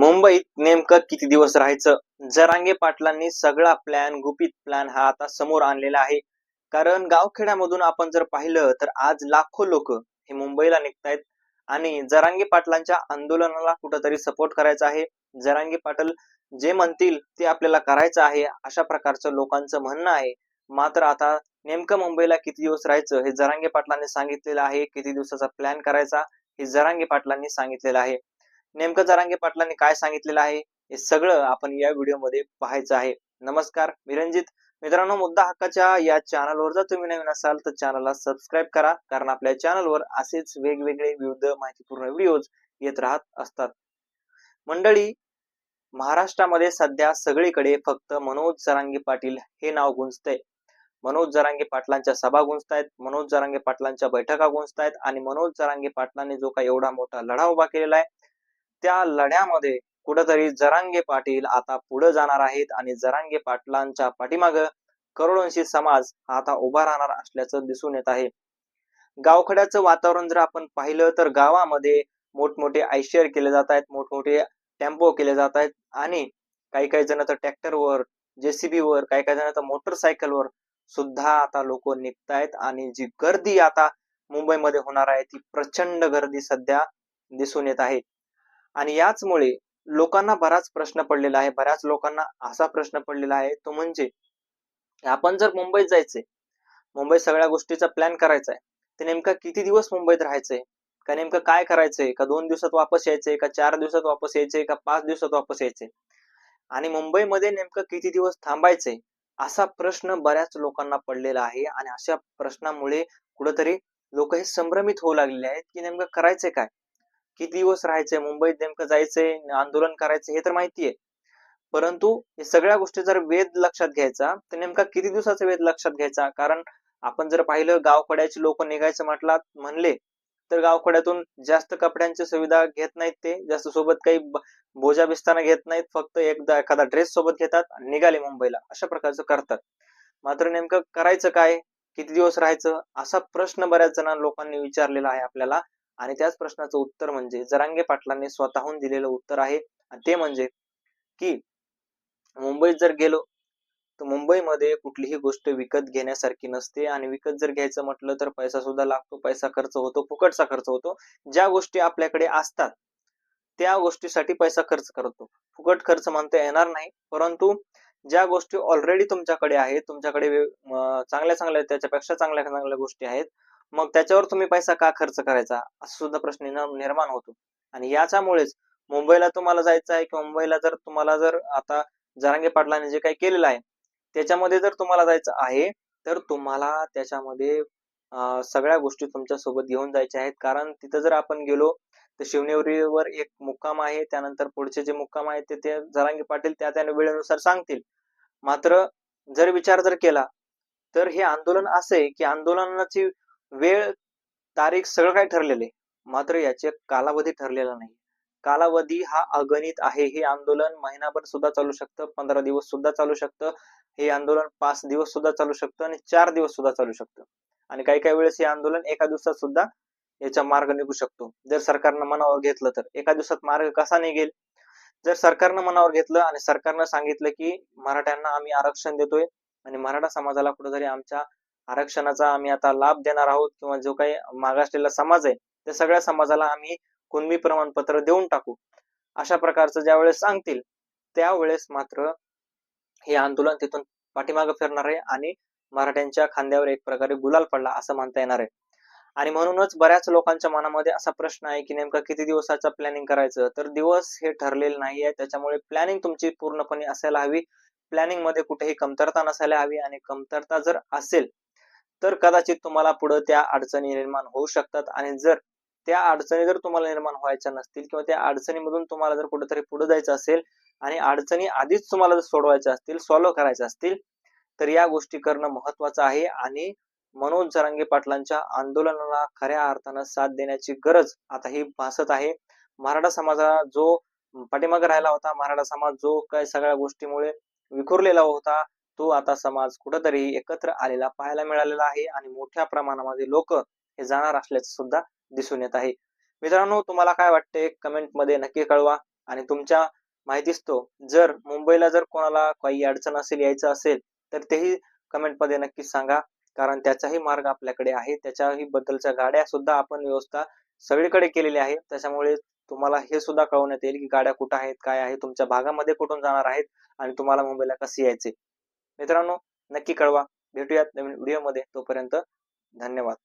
मुंबईत नेमकं किती दिवस राहायचं? जरांगे पाटलांनी सगळा प्लॅन गुपित प्लॅन हा आता समोर आणलेला आहे. कारण गावखेड्यामधून आपण जर पाहिलं तर आज लाखो लोक हे मुंबईला निघतायत. आणि जरांगे पाटलांच्या आंदोलनाला कुठंतरी सपोर्ट करायचा आहे. जरांगे पाटील जे म्हणतील ते आपल्याला करायचं आहे अशा प्रकारचं लोकांचं म्हणणं आहे. मात्र आता नेमकं मुंबईला किती दिवस राहायचं हे जरांगे पाटलांनी सांगितलेलं आहे. किती दिवसाचा प्लॅन करायचा हे जरांगे पाटलांनी सांगितलेलं आहे. नेमकं जरांगे पाटलांनी काय सांगितलेलं आहे हे सगळं आपण या व्हिडिओमध्ये पाहायचं आहे. नमस्कार मी रंजित मित्रांनो मुद्दा हक्काच्या या चॅनलवर जर तुम्ही नवीन असाल तर चॅनलला सबस्क्राईब करा कारण आपल्या चॅनलवर असेच वेगवेगळे विविध माहितीपूर्ण व्हिडिओज येत राहत असतात. मंडळी महाराष्ट्रामध्ये सध्या सगळीकडे फक्त मनोज जरांगे पाटील हे नाव गुंजतंय. मनोज जरांगे पाटलांच्या सभा गुंजतायत मनोज जरांगे पाटलांच्या बैठका गुंजतायत आणि मनोज जरांगे पाटलांनी जो काही एवढा मोठा लढा उभा केलेला आहे त्या लढ्यामध्ये कुठंतरी जरांगे पाटील आता पुढे जाणार आहेत आणि जरांगे पाटलांच्या पाठीमाग करोडोंशी समाज हा आता उभा राहणार असल्याचं दिसून येत आहे. गावखड्याचं वातावरण जर आपण पाहिलं तर गावामध्ये मोठमोठे आयशेअर केले जात आहेत मोठमोठे टेम्पो केले जात आहेत आणि काही काही जण तर ट्रॅक्टरवर जेसीबी वर काही काही जण तर मोटरसायकलवर सुद्धा आता लोक निघतायत आणि जी गर्दी आता मुंबईमध्ये होणार आहे ती प्रचंड गर्दी सध्या दिसून येत आहे. आणि याचमुळे लोकांना बराच प्रश्न पडलेला आहे. बऱ्याच लोकांना असा प्रश्न पडलेला आहे तो म्हणजे आपण जर मुंबईत जायचंय मुंबईत सगळ्या गोष्टीचा प्लॅन करायचा आहे तर नेमका किती दिवस मुंबईत राहायचंय? का नेमकं काय करायचंय? का दोन दिवसात वापस यायचंय? का चार दिवसात वापस यायचंय? का पाच दिवसात वापस यायचंय? आणि मुंबईमध्ये नेमकं किती दिवस थांबायचंय? असा प्रश्न बऱ्याच लोकांना पडलेला आहे आणि अशा प्रश्नामुळे कुठंतरी लोक हे संभ्रमित होऊ लागलेले आहेत की नेमकं करायचंय काय? किती दिवस राहायचंय मुंबईत नेमकं जायचंय आंदोलन करायचं हे तर माहिती आहे परंतु हे सगळ्या गोष्टी जर वेध लक्षात घ्यायचा तर नेमका किती दिवसाचा वेध लक्षात घ्यायचा? कारण आपण जर पाहिलं गावकड्याची लोक निघायचं म्हटलं म्हणले तर गावकड्यातून जास्त कपड्यांची सुविधा घेत नाहीत ते. जास्त सोबत काही बोजा बिस्ताना घेत नाहीत. फक्त एकदा एखादा ड्रेस सोबत घेतात आणि निघाले मुंबईला. अशा प्रकारचं करतात. मात्र नेमकं करायचं काय? किती दिवस राहायचं? असा प्रश्न बऱ्याच जण लोकांनी विचारलेला आहे आपल्याला. आणि त्याच प्रश्नाचं उत्तर म्हणजे जरांगे पाटलांनी स्वतःहून दिलेलं उत्तर आहे. आणि ते म्हणजे की मुंबईत जर गेलो तर मुंबईमध्ये कुठलीही गोष्ट विकत घेण्यासारखी नसते. आणि विकत जर घ्यायचं म्हटलं तर पैसा सुद्धा लागतो. पैसा खर्च होतो फुकटचा खर्च होतो. ज्या गोष्टी आपल्याकडे असतात त्या गोष्टीसाठी पैसा खर्च करतो. फुकट खर्च म्हणता येणार नाही. परंतु ज्या गोष्टी ऑलरेडी तुमच्याकडे आहेत तुमच्याकडे चांगल्या चांगल्या त्याच्यापेक्षा चांगल्या चांगल्या गोष्टी आहेत मग त्याच्यावर तुम्ही पैसा का खर्च करायचा? असा सुद्धा प्रश्न निर्माण होतो. आणि याच्यामुळेच मुंबईला तुम्हाला जायचं आहे किंवा मुंबईला जर तुम्हाला जर आता जरांगे पाटलांनी जे काही केलेलं आहे त्याच्यामध्ये जर तुम्हाला जायचं आहे तर तुम्हाला त्याच्यामध्ये सगळ्या गोष्टी तुमच्यासोबत घेऊन जायच्या आहेत. कारण तिथं जर आपण गेलो तर शिवनेरीवर एक मुक्काम आहे त्यानंतर पुढचे जे मुक्काम आहेत ते ते जरांगे पाटील त्या त्या वेळेनुसार सांगतील. मात्र जर विचार जर केला तर हे आंदोलन असे की आंदोलनाची वेळ तारीख सगळं काय ठरलेले मात्र याचे कालावधी ठरलेला नाही. कालावधी हा अगणित आहे. हे आंदोलन महिनाभर सुद्धा चालू शकतं पंधरा दिवस सुद्धा चालू शकतं. हे आंदोलन पाच दिवस सुद्धा चालू शकतं आणि चार दिवस सुद्धा चालू शकतं. आणि काही काही वेळेस हे आंदोलन एका दिवसात सुद्धा याचा मार्ग निघू शकतो. जर सरकारनं मनावर घेतलं तर. एका दिवसात मार्ग कसा निघेल? जर सरकारनं मनावर घेतलं आणि सरकारनं सांगितलं की मराठ्यांना आम्ही आरक्षण देतोय आणि मराठा समाजाला कुठेतरी आमच्या आरक्षणाचा आम्ही आता लाभ देणार आहोत किंवा जो काही मागासलेला समाज आहे त्या सगळ्या समाजाला आम्ही कुणबी प्रमाणपत्र देऊन टाकू. अशा प्रकारचं ज्या वेळेस सांगतील त्यावेळेस मात्र हे आंदोलन तिथून पाठीमागं फिरणार आहे आणि मराठ्यांच्या खांद्यावर एक प्रकारे गुलाल पडला असं म्हणता येणार आहे. आणि म्हणूनच बऱ्याच लोकांच्या मनामध्ये असा प्रश्न आहे की नेमका किती दिवसाचा प्लॅनिंग करायचं? तर दिवस हे ठरलेलं नाही आहे. त्याच्यामुळे प्लॅनिंग तुमची पूर्णपणे असायला हवी. प्लॅनिंगमध्ये कुठेही कमतरता नसायला हवी आणि कमतरता जर असेल तर कदाचित तुम्हाला पुढे त्या अडचणी निर्माण होऊ शकतात. आणि जर त्या अडचणी जर तुम्हाला निर्माण व्हायच्या नसतील किंवा त्या अडचणीमधून तुम्हाला जर कुठेतरी पुढे जायचं असेल आणि अडचणी आधीच तुम्हाला जर सोडवायच्या असतील सॉल्व्ह करायच्या असतील तर या गोष्टी करणं महत्वाचं आहे. आणि मनोज जरांगे पाटलांच्या आंदोलनाला खऱ्या अर्थानं साथ देण्याची गरज आता ही भासत आहे. मराठा समाजाला जो पाठीमागे राहिला होता मराठा समाज जो काय सगळ्या गोष्टीमुळे विखुरलेला होता तो आता समाज कुठंतरी एकत्र आलेला पाहायला मिळालेला आहे आणि मोठ्या प्रमाणामध्ये लोक हे जाणार असल्याचं सुद्धा दिसून येत आहे. मित्रांनो तुम्हाला काय वाटते कमेंटमध्ये नक्की कळवा आणि तुमच्या माहितीच जर मुंबईला जर कोणाला काही अडचण असेल यायचं असेल तर तेही कमेंटमध्ये नक्कीच सांगा. कारण त्याचाही मार्ग आपल्याकडे आहे. त्याच्याही बद्दलच्या गाड्या सुद्धा आपण व्यवस्था सगळीकडे केलेली आहे. त्याच्यामुळे तुम्हाला हे सुद्धा कळवण्यात येईल की गाड्या कुठं आहेत काय आहे तुमच्या भागामध्ये कुठून जाणार आहेत आणि तुम्हाला मुंबईला कसे यायचे. मित्रांनो नक्की कळवा. भेटूयात नवीन व्हिडिओमध्ये तोपर्यंत धन्यवाद.